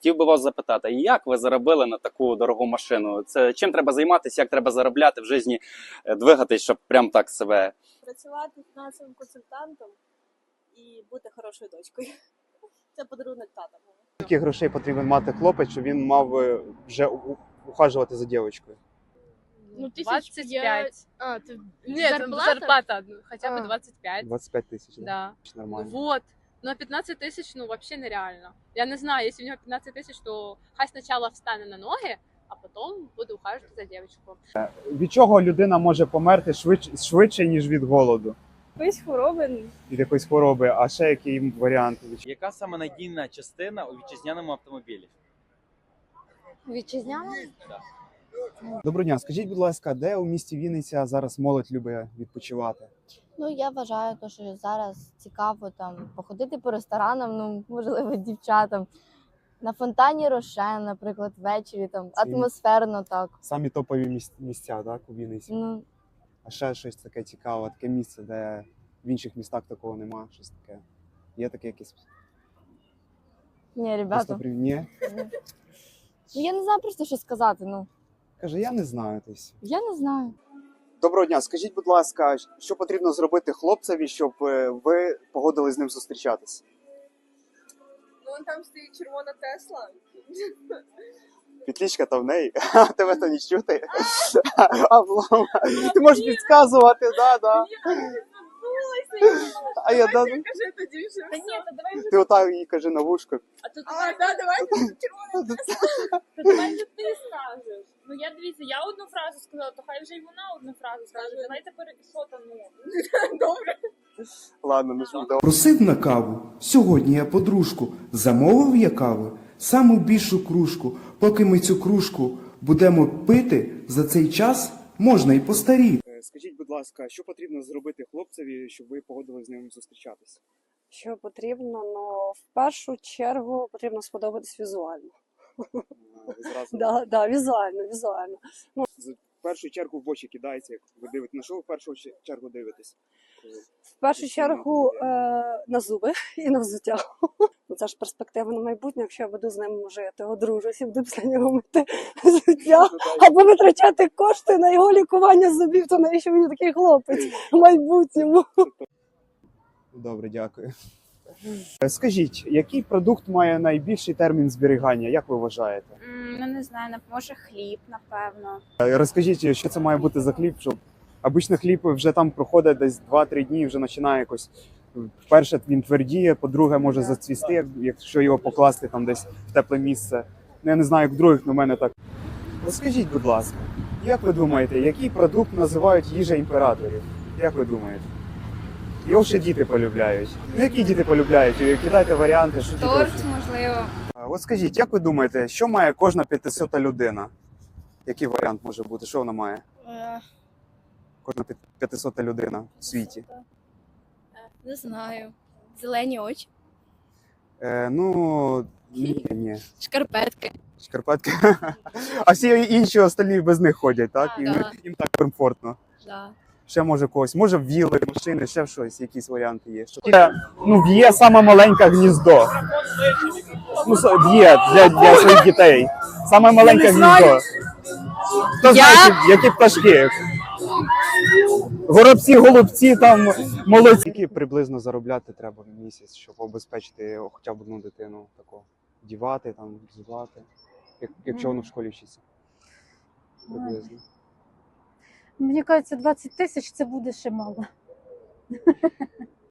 хотів би вас запитати, як ви заробили на таку дорогу машину? Це чим треба займатися, як треба заробляти в житті, е, двигатись, щоб прям так себе. працювати фінансовим консультантом і бути хорошою дочкою. Це подарунок тата. мого. Скільки грошей потрібен мати хлопець, щоб він мав е, вже у- ухажувати за дівчиною? Ну, тысяч 25. пять. А, ты... Нет, зарплата? зарплата, ну, хотя бы А. 25. 25 тисяч, да? Да. Ну Нормально. вот. Но 15 тысяч, ну, вообще нереально. Я не знаю, если у него 15 тысяч, то хай сначала встане на ноги, а потом буду ухаживать за девочку. Від чого людина може померти швидше, швидше ніж від голоду? Якоїсь хвороби Від якоїсь хвороби, а ще які варіанти? Яка саме надійна частина у вітчизняному автомобілі? Вітчизняна? Доброго дня, скажіть, будь ласка, де у місті Вінниця зараз молодь любить відпочивати? Ну, я вважаю, що зараз цікаво там походити по ресторанам, ну, можливо, дівчатам. На фонтані Рошен, наприклад, ввечері там Це атмосферно так. Самі топові місця, так, у Вінниці. Ну, А ще щось таке цікаве, таке місце, де в інших містах такого нема, щось таке. Є таке якесь ні, просто ребята. при... Ні? Ну, я не знаю просто, що сказати. Ну, Каже, я не знаю. Тобто. я не знаю. Доброго дня, скажіть, будь ласка, що потрібно зробити хлопцеві, щоб е, ви погодились з ним зустрічатись? Ну, вон там стоїть червона Тесла. Петлічка та в неї, а тебе то не чути. Облом. Ти можеш підказувати, да, да. А я да, ну, Кажи тоді вже. Та ні, то давай ти отак їй кажи на вушко. А то а, да, давай червона Та давай же ти скажеш. Ну я дивіться, я одну фразу сказала, то хай вже й вона одну фразу скаже. Давайте пере... що там, ну. Добре. Ладно, ну що, давай. Просив на каву. Сьогодні я подружку. Замовив я кави. Саму більшу кружку. Поки ми цю кружку будемо пити, за цей час можна й постаріти. Е, Скажіть, будь ласка, що потрібно зробити хлопцеві, щоб ви погодились з ним зустрічатись? Що потрібно, ну в першу чергу потрібно сподобатись візуально. Зразу Да, да, візуально, візуально. в першу чергу в очі кидається, як ви дивитесь. На що ви в першу чергу дивитесь? В першу чергу е, на зуби і на взуття. Ну, Це ж перспектива на майбутнє, якщо я буду з ним жити, одружусь і буду після нього мити взуття. Ну, Або витрачати кошти на його лікування зубів, то навіщо мені такий хлопець в майбутньому? Добре, дякую. Е, Скажіть, який продукт має найбільший термін зберігання? Як ви вважаєте? М, Ну, не знаю, нап- може хліб, напевно. Е, Розкажіть, що це має бути за хліб, щоб обично хліб вже там проходить десь 2-3 дні, вже починає якось. Перше, він твердіє, по-друге, може зацвісти, як- якщо його покласти там десь в тепле місце. Ну, я не знаю, як других, але в мене так. Розкажіть, будь ласка, як ви думаєте, який продукт називають їжа імператорів? Як ви думаєте? Його ще діти полюбляють. Ну, які діти полюбляють? Кидайте варіанти, що діти Торт, можливо. А От скажіть, як ви думаєте, що має кожна 500 людина? Який варіант може бути? Що вона має? Кожна 500 людина в світі. Не знаю. Зелені очі, Е, ну, ні, ні. шкарпетки. Шкарпетки. А всі інші остальні без них ходять, так? А, Їм, да. їм так комфортно. Да. Ще може когось, може віли, машини, ще щось, якісь варіанти є. Що... Ну, в'є саме маленьке гніздо. Ну, в'є для, для своїх дітей. Саме маленьке гніздо. Хто знає, які, які пташки? Горобці, голубці, там молодці. Скільки приблизно заробляти треба в місяць, щоб обезпечити хоча б одну дитину такого? Дівати, там, взувати, як, якщо воно в школі вчиться. Приблизно. Мені кажеться, 20 тисяч це буде ще мало.